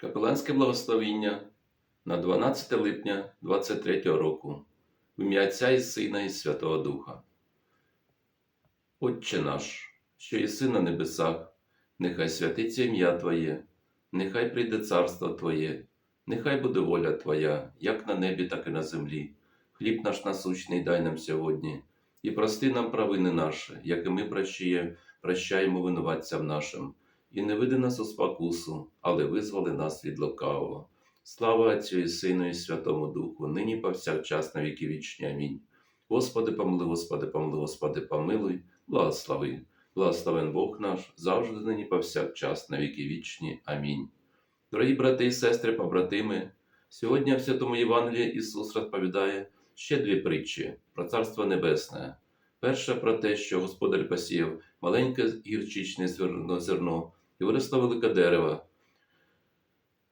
Капеланське благословіння на 12 липня 23 року в ім'я Отця і Сина і Святого Духа. Отче наш, що єси на небесах, нехай святиться ім'я Твоє, нехай прийде царство Твоє, нехай буде воля Твоя, як на небі, так і на землі. Хліб наш насущний дай нам сьогодні, і прости нам провини наші, як і ми прощаємо винуватцям нашим. І не веди нас у спокусу, але визволи нас від лукавого. Слава Отцю і Сину і Святому Духу, нині повсякчас на віки вічні. Амінь. Господи, помилуй, Господи, помилуй, Господи, помилуй, благослови. Благословен Бог наш, завжди нині повсякчас на віки вічні. Амінь. Дорогі брати і сестри, побратими, сьогодні в Святому Євангелії Ісус розповідає ще дві притчі про Царство Небесне. Перша про те, що Господар посіяв маленьке гірчичне зерно, і виросло велике дерево,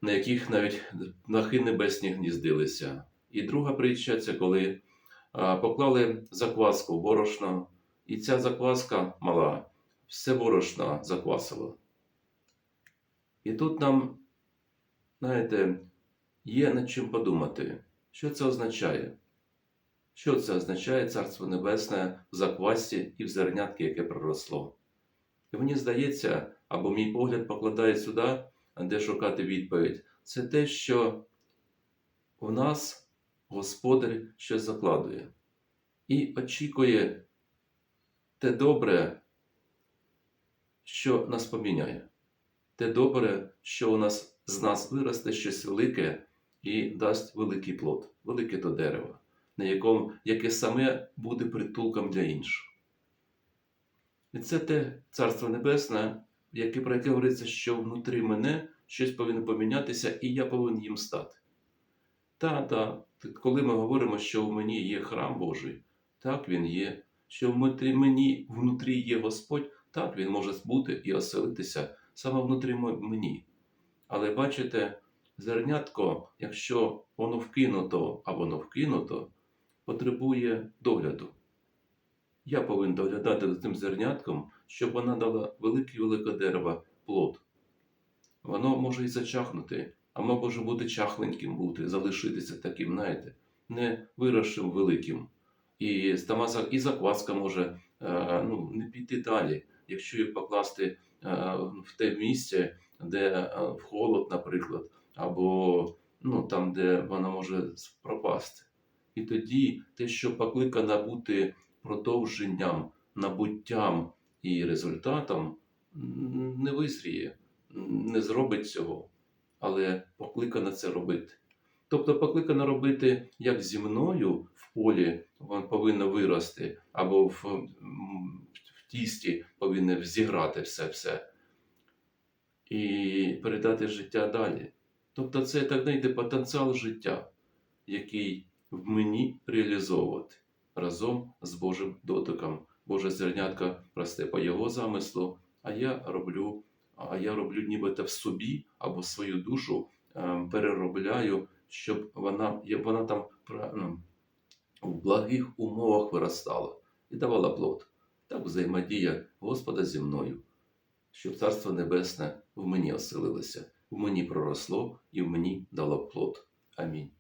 на яких навіть нахи небесні гніздилися. І друга притча це коли поклали закваску в борошно, і ця закваска мала, все борошно заквасило. І тут нам, знаєте, є над чим подумати, що це означає. Що це означає Царство Небесне в заквасці і в зернятки, яке проросло? І мені здається, або мій погляд покладає сюди, де шукати відповідь, це те, що в нас Господар щось закладує і очікує те добре, що нас поміняє, те добре, що у нас з нас виросте щось велике і дасть великий плод, велике то дерево, на якому, яке саме буде притулком для інших. Це те Царство Небесне, яке про яке говориться, що внутрі мене щось повинно помінятися, і я повинен їм стати. Та, та, коли ми говоримо, що в мені є храм Божий, так він є, що внутрі мені внутрі є Господь, так він може бути і оселитися саме внутрі мені. Але бачите, зернятко, якщо воно вкинуто, а воно вкинуто, потребує догляду. Я повинен доглядати за цим зернятком, щоб вона дала велике-велике дерево плод. Воно може і зачахнути, а може бути чахленьким бути, залишитися таким, знаєте, не виросшим великим. І стамаса, і закваска може е, ну, не піти далі, якщо її покласти е, в те місце, де е, в холод, наприклад, або ну, там, де вона може пропасти. І тоді те, що покликано бути продовженням, набуттям і результатом, не визріє, не зробить цього, але покликано це робити. Тобто покликано робити, як зі мною в полі воно повинно вирости, або в, в тісті повинно зіграти все-все і передати життя далі. Тобто це так знаєте, потенціал життя, який в мені реалізовувати разом з Божим дотиком. Боже зернятка росте по його замислу, а я роблю, а я роблю нібито в собі або свою душу е, переробляю, щоб вона вона там ну, в благих умовах виростала і давала плод. Так взаємодія Господа зі мною, щоб Царство Небесне в мені оселилося, в мені проросло і в мені дало плод. Амінь.